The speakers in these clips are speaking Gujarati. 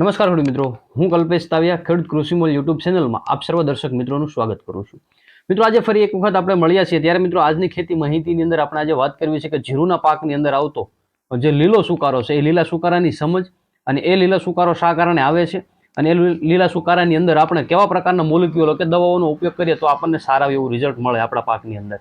નમસ્કાર ખેડૂત મિત્રો. હું કલ્પેશ તાવિયા, ખેડૂત કૃષિમોલ યુટ્યુબ ચેનલમાં આપ સર્વ દર્શક મિત્રોનું સ્વાગત કરું છું. મિત્રો, આજે ફરી એક વખત આપણે મળ્યા છીએ. ત્યારે મિત્રો, આજની ખેતી માહિતીની અંદર આપણે આજે વાત કરવી છે કે જીરુના પાકની અંદર આવતો જે લીલો સુકારો છે, એ લીલા સુકારાની સમજ અને એ લીલા સુકારો શા કારણે આવે છે અને એ લીલા સુકારાની અંદર આપણે કેવા પ્રકારના મોલિક્યુલો કે દવાઓનો ઉપયોગ કરીએ તો આપણને સારા એવું રિઝલ્ટ મળે આપણા પાકની અંદર.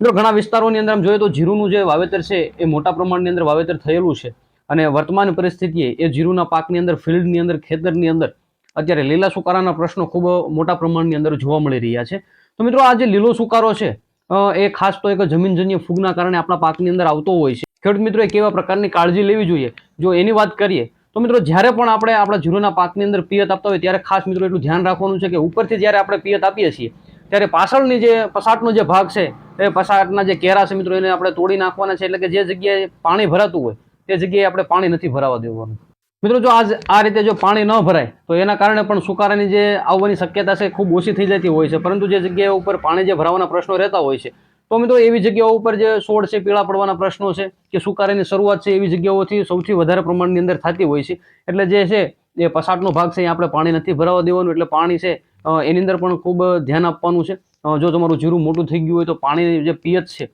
મિત્રો, ઘણા વિસ્તારોની અંદર આમ જોઈએ તો જીરુનું જે વાવેતર છે એ મોટા પ્રમાણની અંદર વાવેતર થયેલું છે અને વર્તમાન પરિસ્થિતિએ એ જીરુના પાકની અંદર, ફિલ્ડની અંદર, ખેતરની અંદર અત્યારે લીલા સુકારાના પ્રશ્નો ખૂબ મોટા પ્રમાણની અંદર જોવા મળી રહ્યા છે. તો મિત્રો, આ જે લીલો સુકારો છે એ ખાસ તો એક જમીનજન્ય ફૂગના કારણે આપણા પાકની અંદર આવતો હોય છે. ખેડૂત એ કેવા પ્રકારની કાળજી લેવી જોઈએ? જો એની વાત કરીએ, તો મિત્રો, જ્યારે પણ આપણે આપણા જીરુના પાકની અંદર પિયત આપતા હોય, ત્યારે ખાસ મિત્રો એટલું ધ્યાન રાખવાનું છે કે ઉપરથી જ્યારે આપણે પિયત આપીએ છીએ ત્યારે પાછળની જે પસાટનો જે ભાગ છે, એ પસાટના જે કેરા છે મિત્રો, એને આપણે તોડી નાખવાના છે. એટલે કે જે જગ્યાએ પાણી ભરાતું હોય, તે જગ્યાએ આપણે પાણી નથી ભરાવા દેવાનું. મિત્રો, જો આજ આ રીતે જો પાણી ન ભરાય, તો એના કારણે પણ સુકારાની જે આવવાની શક્યતા છે ખૂબ ઓછી થઈ જતી હોય છે. પરંતુ જે જગ્યાએ ઉપર પાણી જે ભરાવાના પ્રશ્નો રહેતા હોય છે, તો મિત્રો, એવી જગ્યાઓ ઉપર જે છોડ છે, પીળા પડવાના પ્રશ્નો છે, કે સુકારાની શરૂઆત છે, એવી જગ્યાઓથી સૌથી વધારે પ્રમાણની અંદર થતી હોય છે. એટલે જે છે, એ પસાટનો ભાગ છે, એ આપણે પાણી નથી ભરાવા દેવાનું. એટલે પાણી છે એની અંદર પણ ખૂબ ધ્યાન આપવાનું છે. જો તમારું જીરું મોટું થઈ ગયું હોય તો પાણી જે પિયત છે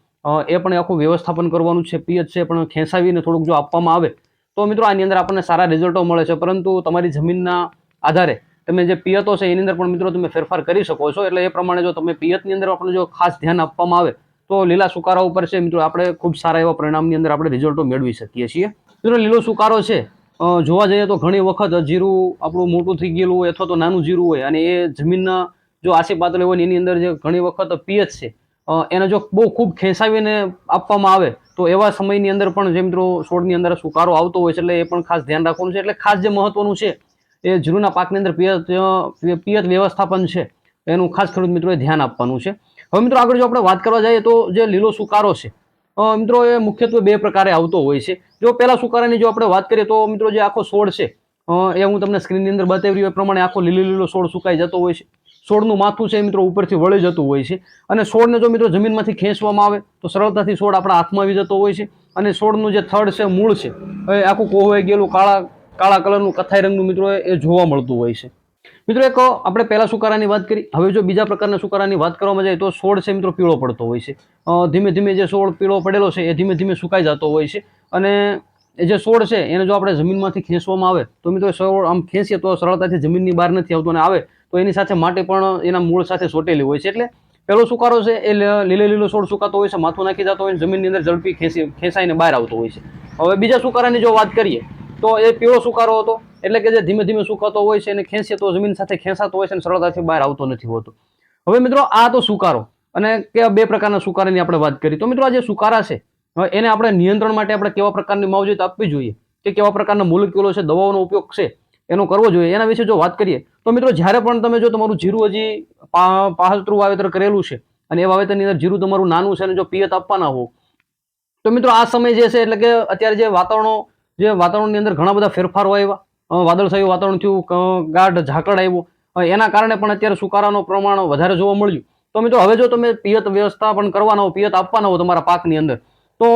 એ પણ આખું વ્યવસ્થાપન કરવાનું છે. પિયત છે પણ ખેંચાવીને થોડુંક જો આપવામાં આવે, તો મિત્રો આની અંદર આપણને સારા રિઝલ્ટો મળે છે. પરંતુ તમારી જમીનના આધારે તમે જે પિયતો છે એની અંદર પણ મિત્રો તમે ફેરફાર કરી શકો છો. એટલે એ પ્રમાણે જો તમે પિયતની અંદર આપણે જો ખાસ ધ્યાન આપવામાં આવે, તો લીલા સુકારા ઉપર છે મિત્રો આપણે ખૂબ સારા એવા પરિણામની અંદર આપણે રિઝલ્ટો મેળવી શકીએ છીએ. મિત્રો લીલો સુકારો છે જોવા જઈએ તો ઘણી વખત જીરું આપણું મોટું થઈ ગયેલું હોય અથવા તો નાનું જીરું હોય અને એ જમીનના જો આસી પાતળી હોય એની અંદર જે ઘણી વખત પિયત છે એને જો બહુ ખૂબ ખેંચાવીને આપવામાં આવે, તો એવા સમયની અંદર પણ જે મિત્રો છોડની અંદર સુકારો આવતો હોય છે એટલે એ પણ ખાસ ધ્યાન રાખવાનું છે. એટલે ખાસ જે મહત્વનું છે, એ જીરુના પાકની અંદર પિયત પિયત વ્યવસ્થાપન છે, એનું ખાસ ખેડૂત મિત્રોએ ધ્યાન આપવાનું છે. હવે મિત્રો આગળ જો આપણે વાત કરવા જઈએ તો જે લીલો સુકારો છે મિત્રો, એ મુખ્યત્વે બે પ્રકારે આવતો હોય છે. જો પહેલાં સુકારાની જો આપણે વાત કરીએ તો, મિત્રો, જે આખો છોડ છે એ હું તમને સ્ક્રીનની અંદર બતાવી રહ્યો એ પ્રમાણે આખો લીલો લીલો છોડ સુકાઈ જતો હોય છે. છોડનું માથું છે મિત્રો, ઉપરથી વળી જતું હોય છે. અને છોડને જો, મિત્રો, જમીનમાંથી ખેંચવામાં આવે, તો સરળતાથી છોડ આપણા હાથમાં આવી જતો હોય છે. અને છોડનું જે થડ છે, મૂળ છે, એ આખું કોહવાઈ ગયેલું કાળા કાળા કલરનું કથાઈ રંગનું, મિત્રો, એ જોવા મળતું હોય છે. મિત્રો એક, આપણે પહેલા સુકારાની વાત કરી. હવે જો બીજા પ્રકારના સુકારાની વાત કરવામાં જાય તો છોડ છે મિત્રો પીળો પડતો હોય છે. ધીમે ધીમે જે છોડ પીળો પડેલો છે એ ધીમે ધીમે સુકાઈ જતો હોય છે. અને એ જે છોડ છે, એને જો આપણે જમીનમાંથી ખેંચવામાં આવે, તો મિત્રો સોળ આમ ખેંચીએ તો સરળતાથી જમીનની બહાર નથી આવતો અને આવે, તો એની સાથે માટી પણ એના મૂળ સાથે સોટેલી હોય છે. એટલે પહેલો સુકારો છે એ લીલો લીલો છોડ સુકાતો હોય છે, માથું નાખી જતો હોય જમીનની અંદર ઝડપી ખેંચી, ખેંચાઈને બહાર આવતો હોય છે. હવે બીજા સુકારાની જો વાત કરીએ તો એ પીળો સુકારો હતો. એટલે કે જે ધીમે ધીમે સુકાતો હોય છે અને ખેંચે તો જમીન સાથે ખેંચાતો હોય છે અને સરળતાથી બહાર આવતો નથી હોતો. હવે મિત્રો આ તો સુકારો અને કે બે પ્રકારના સુકારાની આપણે વાત કરી. તો મિત્રો આ જે સુકારા છે એને આપણે નિયંત્રણ માટે આપણે કેવા પ્રકારની માવજત આપવી જોઈએ? કે કેવા પ્રકારના મોલિક્યુલો છે, દવાઓનો ઉપયોગ છે, એનો કરવો જોઈએ? એના વિશે જો વાત કરીએ, તો મિત્રો જ્યારે પણ તમે જો તમારું જીરું હજી પાહતરું વાવેતર કરેલું છે અને એ વાવેતરની અંદર જીરું તમારું નાનું છે અને જો પિયત આપવાના હો તો મિત્રો આ સમય જે છે એટલે કે અત્યારે જે વાતાવરણો જે વાતાવરણની અંદર ઘણા બધા ફેરફારો આવ્યા. વાદળછાયું વાતાવરણ થયું ગાઢ ઝાકળ આવ્યું. એના કારણે પણ અત્યારે સુકારાનું પ્રમાણ વધારે જોવા મળ્યું. તો મિત્રો, હવે જો તમે પિયત વ્યવસ્થાપન કરવાના હો પિયત આપવાના હો તમારા પાકની અંદર, તો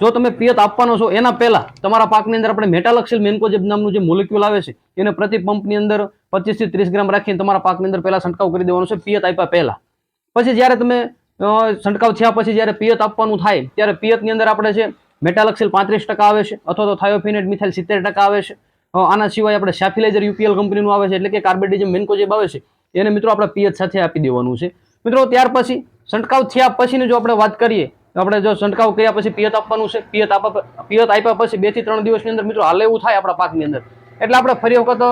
જો તમે પિયત આપવાનો છો, એના પહેલાં તમારા પાકની અંદર આપણે મેટાલક્સિલ મેન્કોજેબ નામનું જે મોલિક્યુલ આવે છે, એને પ્રતિ પંપની અંદર પચીસથી ત્રીસ ગ્રામ રાખીને તમારા પાકની અંદર પહેલાં છંટકાવ કરી દેવાનો છે, પિયત આપ્યા પહેલાં. પછી જ્યારે તમે છંટકાવ થયા પછી જ્યારે પિયત આપવાનું થાય, ત્યારે પિયતની અંદર આપણે છે મેટાલક્સિલ પાંત્રીસ ટકા આવે છે, અથવા તો થાયોફિનેટ મિથાઇલ સિત્તેર ટકા આવે છે. આના સિવાય આપણે સેફિલાઇઝર યુપીએલ કંપનીનું આવે છે, એટલે કે કાર્બેડિઝમ મેન્કોજેબ આવે છે. એને મિત્રો આપણે પીએચ સાથે આપી દેવાનું છે. મિત્રો, ત્યાર પછી છંટકાવ થયા પછીની જો આપણે વાત કરીએ, તો આપણે જો છંટકાવ કર્યા પછી પિયત આપવાનું છે. પિયત આપવા પિયત આપ્યા પછી બેથી ત્રણ દિવસની અંદર મિત્રો હાલે એવું થાય આપણા પાકની અંદર. એટલે આપણે ફરી વખત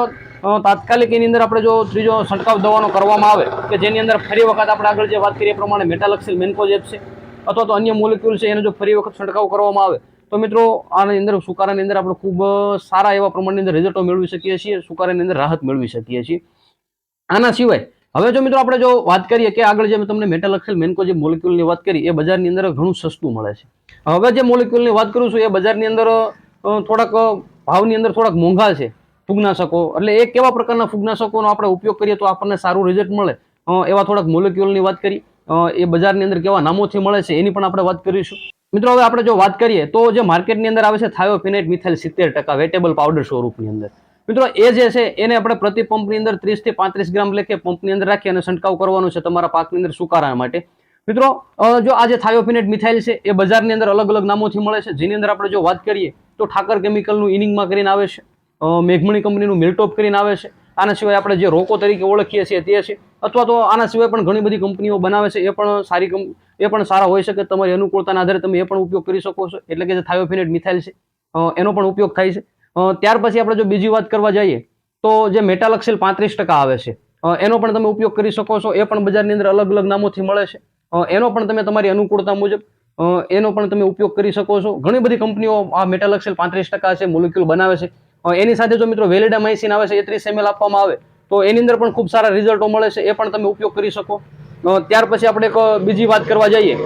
તાત્કાલિક એની અંદર આપણે જો ત્રીજો છંટકાવ દવાનો કરવામાં આવે, કે જેની અંદર ફરી વખત આપણે આગળ જે વાત કરીએ પ્રમાણે મેટાલક્સિલ મેન્કોજેબ છે. અથવા તો અન્ય મોલિક્યુલ છે, એનો જો ફરી વખત છંટકાવ કરવામાં આવે, તો મિત્રો આની અંદર, સુકારાની અંદર આપણે ખૂબ સારા એવા પ્રમાણની અંદર રિઝલ્ટો મેળવી શકીએ છીએ, સુકારાની અંદર રાહત મેળવી શકીએ છીએ. આના સિવાય, હવે જો મિત્રો આપણે જો વાત કરીએ કે આગળ જે તમને મેટાલક્સિલ મેન્કો જે મોલેક્યુલની વાત કરી, એ બજારની અંદર ઘણું સસ્તું મળે છે. હવે જે મોલિક્યુલની વાત કરું છું, એ બજારની અંદર થોડાક ભાવની અંદર થોડાક મોંઘા છે, ફૂગનાશકો. એટલે એ કેવા પ્રકારના ફૂગનાશકોનો આપણે ઉપયોગ કરીએ તો આપણને સારું રિઝલ્ટ મળે. એવા થોડાક મોલિક્યુલની વાત કરી. એ બજારની અંદર કેવા નામોથી મળે છે એની પણ આપણે વાત કરીશું. મિત્રો, હવે આપણે જો વાત કરીએ, તો જે માર્કેટની અંદર આવે છે થાયોફિનેટ મિથાઇલ સિત્તેર ટકા વેટેબલ પાવડર સ્વરૂપની અંદર. મિત્રો, એ જે છે, એને આપણે પ્રતિ પંપની અંદર ત્રીસથી પાંત્રીસ ગ્રામ લેખે પંપની અંદર રાખી અને છંટકાવ કરવાનો છે તમારા પાકની અંદર સુકારા માટે. મિત્રો જો આ જે થાયોફિનેટ મિથાઇલ છે, એ બજારની અંદર અલગ અલગ નામોથી મળે છે. જેની અંદર આપણે જો વાત કરીએ, તો ઠાકર કેમિકલનું ઇનિંગમાં કરીને આવે છે. મેઘમણી કંપનીનું મિલટોપ કરીને આવે છે. આના સિવાય આપણે જે રોકો તરીકે ઓળખીએ છીએ તે છે. અથવા તો આના સિવાય પણ ઘણી બધી કંપનીઓ બનાવે છે, એ પણ સારી એ પણ સારા હોઈ શકે. તમારી અનુકૂળતાના આધારે તમે એ પણ ઉપયોગ કરી શકો છો. એટલે કે જે થાયોફિનેટ મિથાઇલ છે એનો પણ ઉપયોગ થાય છે. ત્યાર પછી આપણે જો બીજી વાત કરવા જઈએ, તો જે મેટાલક્સિલ પાંત્રીસ ટકા આવે છે. એનો પણ તમે ઉપયોગ કરી શકો છો. એ પણ બજારની અંદર અલગ અલગ નામોથી મળે છે. એનો પણ તમે તમારી અનુકૂળતા મુજબ એનો પણ તમે ઉપયોગ કરી શકો છો. ઘણી બધી કંપનીઓ આ મેટાલક્સિલ પાંત્રીસ ટકા છે, મોલિક્યુલ બનાવે છે. એની સાથે જો મિત્રો વેલેડામાઇસિન આવે છે, એ ત્રીસ એમએલ આપવામાં આવે, તો એની અંદર પણ ખૂબ સારા રિઝલ્ટો મળે છે, એ પણ તમે ઉપયોગ કરી શકો. ત્યાર પછી આપણે એક બીજી વાત કરવા જઈએ.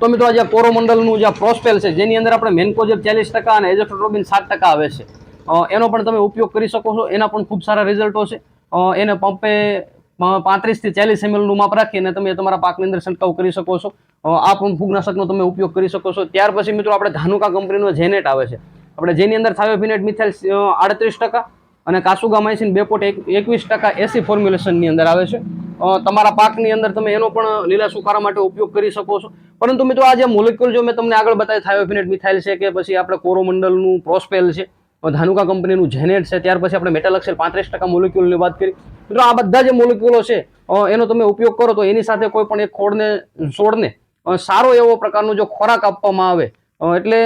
તો મિત્રો આ જે કોરોમંડલનું જે પ્રોસ્પેલ છે, જેની અંદર આપણે મેન્કોજેબ ચાલીસ ટકા અને એજેસ્ટ્રોટ્રોબિન સાત ટકા આવે છે. એનો પણ તમે ઉપયોગ કરી શકો છો, એના પણ ખૂબ સારા રિઝલ્ટો છે. એને પંપે પાંત્રીસથી ચાલીસ એમએલનું માપ રાખીને તમે તમારા પાકની અંદર છંટકાવ કરી શકો છો. આ પણ ફૂગનાશકનો તમે ઉપયોગ કરી શકો છો. ત્યાર પછી મિત્રો આપણે ધાનુકા કંપનીનો જેનેટ આવે છે. આપણે જેની અંદર થાયોફિનેટ મિથાઇલ આડત્રીસ ટકા અને કાસુગામાઇસિન બે પોઈન્ટ એક, એકવીસ ટકા એસી ફોર્મ્યુલેશનની અંદર આવે છે. તમારા પાકની અંદર તમે એનો પણ લીલા સુકારા માટે ઉપયોગ કરી શકો છો. પરંતુ મિત્રો આ જે મોલિક્યુલ જો મેં તમને આગળ બતાવી થાયોફિનેટ મિથાઇલ છે કે પછી આપણે કોરોમંડલનું પ્રોસ્પેલ છે ધાનુકા કંપનીનું જેનેટ છે, ત્યાર પછી આપણે મેટાલક્સેલ પાંત્રીસ ટકા મોલિક્યુલની વાત કરી. મિત્રો આ બધા જે મોલિક્યુલો છે એનો તમે ઉપયોગ કરો તો એની સાથે કોઈ પણ એક ખોડને છોડને સારો એવો પ્રકારનો જો ખોરાક આપવામાં આવે એટલે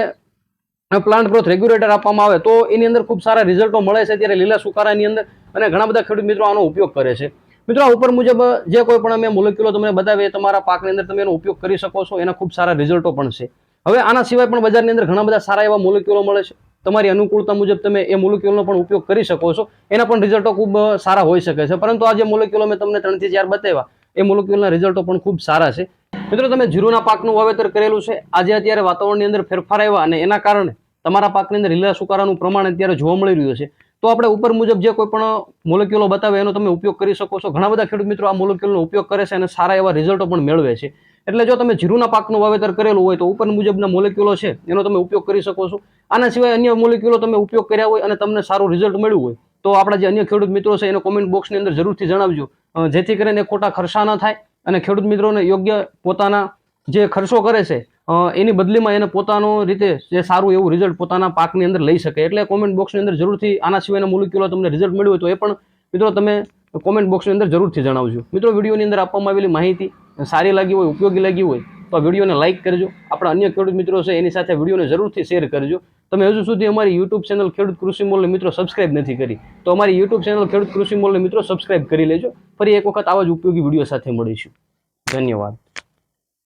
પ્લાન્ટ ગ્રોથ રેગ્યુલેટર આપવામાં આવે તો એની અંદર ખૂબ સારા રિઝલ્ટો મળે છે. ત્યારે લીલા સુકારાની અંદર અને ઘણા બધા ખેડૂત મિત્રો આનો ઉપયોગ કરે છે. મિત્રો, આ ઉપર મુજબ જે કોઈ પણ અમે મોલેક્યુલો તમને બતાવીએ તમારા પાકની અંદર તમે એનો ઉપયોગ કરી શકો છો. એના ખૂબ સારા રિઝલ્ટો પણ છે. હવે આના સિવાય પણ બજારની અંદર ઘણા બધા સારા એવા મોલેક્યુલો મળે છે. તમારી અનુકૂળતા મુજબ તમે એ મોલેક્યુલનો પણ ઉપયોગ કરી શકો છો. એના પણ રિઝલ્ટો ખૂબ સારા હોઈ શકે છે. પરંતુ આ જે મોલેક્યુલો મેં તમને ત્રણથી ચાર બતાવ્યા, એ મોલેક્યુલના રિઝલ્ટો પણ ખૂબ સારા છે. મિત્રો, તમે જીરુના પાકનું વાવેતર કરેલું છે. આજે અત્યારે વાતાવરણની અંદર ફેરફાર આવ્યા અને એના કારણે તમારા પાકની અંદર લીલા સુકારાનું પ્રમાણ અત્યારે જોવા મળી રહ્યું છે. તો આપણે ઉપર મુજબ જે કોઈ પણ મોલેક્યુલો બતાવે એનો તમે ઉપયોગ કરી શકો છો. ઘણા બધા ખેડૂત મિત્રો આ મોલેક્યુલનો ઉપયોગ કરે છે અને સારા એવા રિઝલ્ટો પણ મેળવે છે. એટલે જો તમે જીરુના પાકનું વાવેતર કરેલું હોય તો ઉપર મુજબના મોલેક્યુલો છે, એનો તમે ઉપયોગ કરી શકો છો. આના સિવાય અન્ય મોલેક્યુલો તમે ઉપયોગ કર્યા હોય અને તમને સારું રિઝલ્ટ મળ્યું હોય, તો આપણા જે અન્ય ખેડૂત મિત્રો છે, એને કોમેન્ટ બોક્સની અંદર જરૂરથી જણાવજો. જેથી કરીને ખોટા ખર્ચા ન થાય. અને ખેડૂત મિત્રોને યોગ્ય પોતાના જે ખર્ચો કરે છે એની બદલીમાં એને પોતાનો રીતે જે સારું એવું રિઝલ્ટ પોતાના પાકની અંદર લઈ શકે. એટલે કોમેન્ટ બોક્સની અંદર જરૂરથી આના સિવાયના મોલિક્યુલો તમને રિઝલ્ટ મળ્યું હોય તો એ પણ મિત્રો તમે કોમેન્ટ બોક્સની અંદર જરૂરથી જણાવજો. મિત્રો, વિડીયોની અંદર આપવામાં આવેલી માહિતી સારી લાગી હોય, ઉપયોગી લાગી હોય તો આ વિડીયોને લાઇક કરજો. આપણા અન્ય ખેડૂત મિત્રો છે એની સાથે વિડીયોને જરૂરથી શેર કરજો. તમે હજુ સુધી અમારી યુટ્યુબ ચેનલ ખેડૂત કૃષિ મોલને મિત્રો સબસ્ક્રાઇબ નથી કરી, તો અમારી યુટ્યુબ ચેનલ ખેડૂત કૃષિ મોલને મિત્રો સબસ્ક્રાઇબ કરી લેજો. ફરી એક વખત આવા જ ઉપયોગી વીડિયો સાથે મળીશું. ધન્યવાદ.